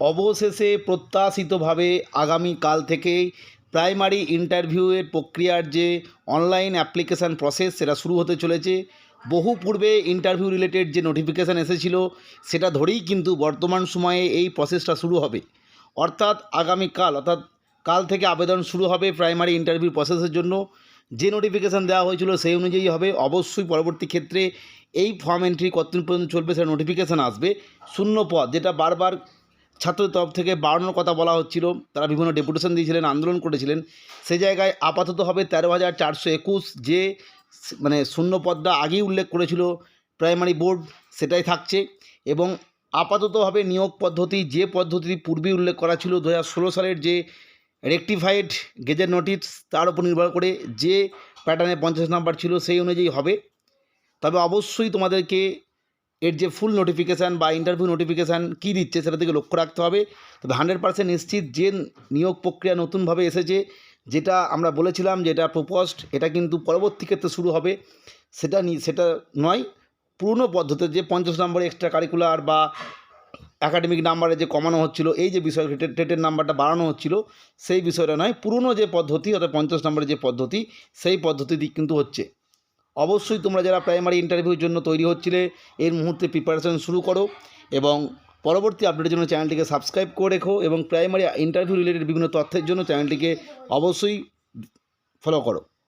অবশেষে প্রত্যাশিতভাবে আগামীকাল থেকেই প্রাইমারি ইন্টারভিউয়ের প্রক্রিয়ার যে অনলাইন অ্যাপ্লিকেশান প্রসেস সেটা শুরু হতে চলেছে। বহু পূর্বে ইন্টারভিউ রিলেটেড যে নোটিফিকেশান এসেছিল, সেটা ধরেই কিন্তু বর্তমান সময়ে এই প্রসেসটা শুরু হবে। অর্থাৎ আগামীকাল অর্থাৎ কাল থেকে আবেদন শুরু হবে প্রাইমারি ইন্টারভিউ প্রসেসের জন্য। যে নোটিফিকেশান দেওয়া হয়েছিল সেই অনুযায়ী হবে। অবশ্যই পরবর্তী ক্ষেত্রে এই ফর্ম এন্ট্রি কতদিন পর্যন্ত চলবে সেটা নোটিফিকেশান আসবে। শূন্য পদ, যেটা বারবার ছাত্রদের তরফ থেকে বাড়ানোর কথা বলা হচ্ছিল। তারা বিভিন্ন ডেপুটেশন দিয়েছিলেন, আন্দোলন করেছিলেন। সে জায়গায় আপাতত হবে তেরো হাজার চারশো একুশ, যে মানে শূন্য পদটা আগেই উল্লেখ করেছিল প্রাইমারি বোর্ড, সেটাই থাকছে। এবং আপাতত হবে নিয়োগ পদ্ধতি, যে পদ্ধতি পূর্বে উল্লেখ করা ছিল দু হাজার ষোলো সালের যে রেকটিফাইড গেজেট নোটিস তার উপর নির্ভর করে যে প্যাটার্নে পঞ্চাশ নাম্বার ছিল সেই অনুযায়ী হবে। তবে অবশ্যই তোমাদেরকে এর যে ফুল নোটিফিকেশান বা ইন্টারভিউ নোটিফিকেশান কী দিচ্ছে সেটা থেকে লক্ষ্য রাখতে হবে। তবে হান্ড্রেড পার্সেন্ট নিশ্চিত যে নিয়োগ প্রক্রিয়া নতুনভাবে এসেছে, যেটা আমরা বলেছিলাম যেটা প্রপোজড এটা কিন্তু পরবর্তী ক্ষেত্রে শুরু হবে, সেটা সেটা নয়, পুরনো পদ্ধতিতে যে পঞ্চাশ নম্বর এক্সট্রা কারিকুলার বা একাডেমিক নাম্বারে যে কমানো হচ্ছিল, এই যে বিষয় টেটের নাম্বারটা বাড়ানো হচ্ছিল, সেই বিষয়টা নয়, পুরনো যে পদ্ধতি অর্থাৎ পঞ্চাশ নম্বরের যে পদ্ধতি, সেই পদ্ধতি দিক কিন্তু হচ্ছে। অবশ্যই তোমরা যারা প্রাইমারি ইন্টারভিউর জন্য তৈরি হচ্ছিলে, এর মুহূর্তে প্রিপারেশন শুরু করো এবং পরবর্তী আপডেটের জন্য চ্যানেলটিকে সাবস্ক্রাইব করে রেখো এবং প্রাইমারি ইন্টারভিউ রিলেটেড বিভিন্ন তথ্যের জন্য চ্যানেলটিকে অবশ্যই ফলো করো।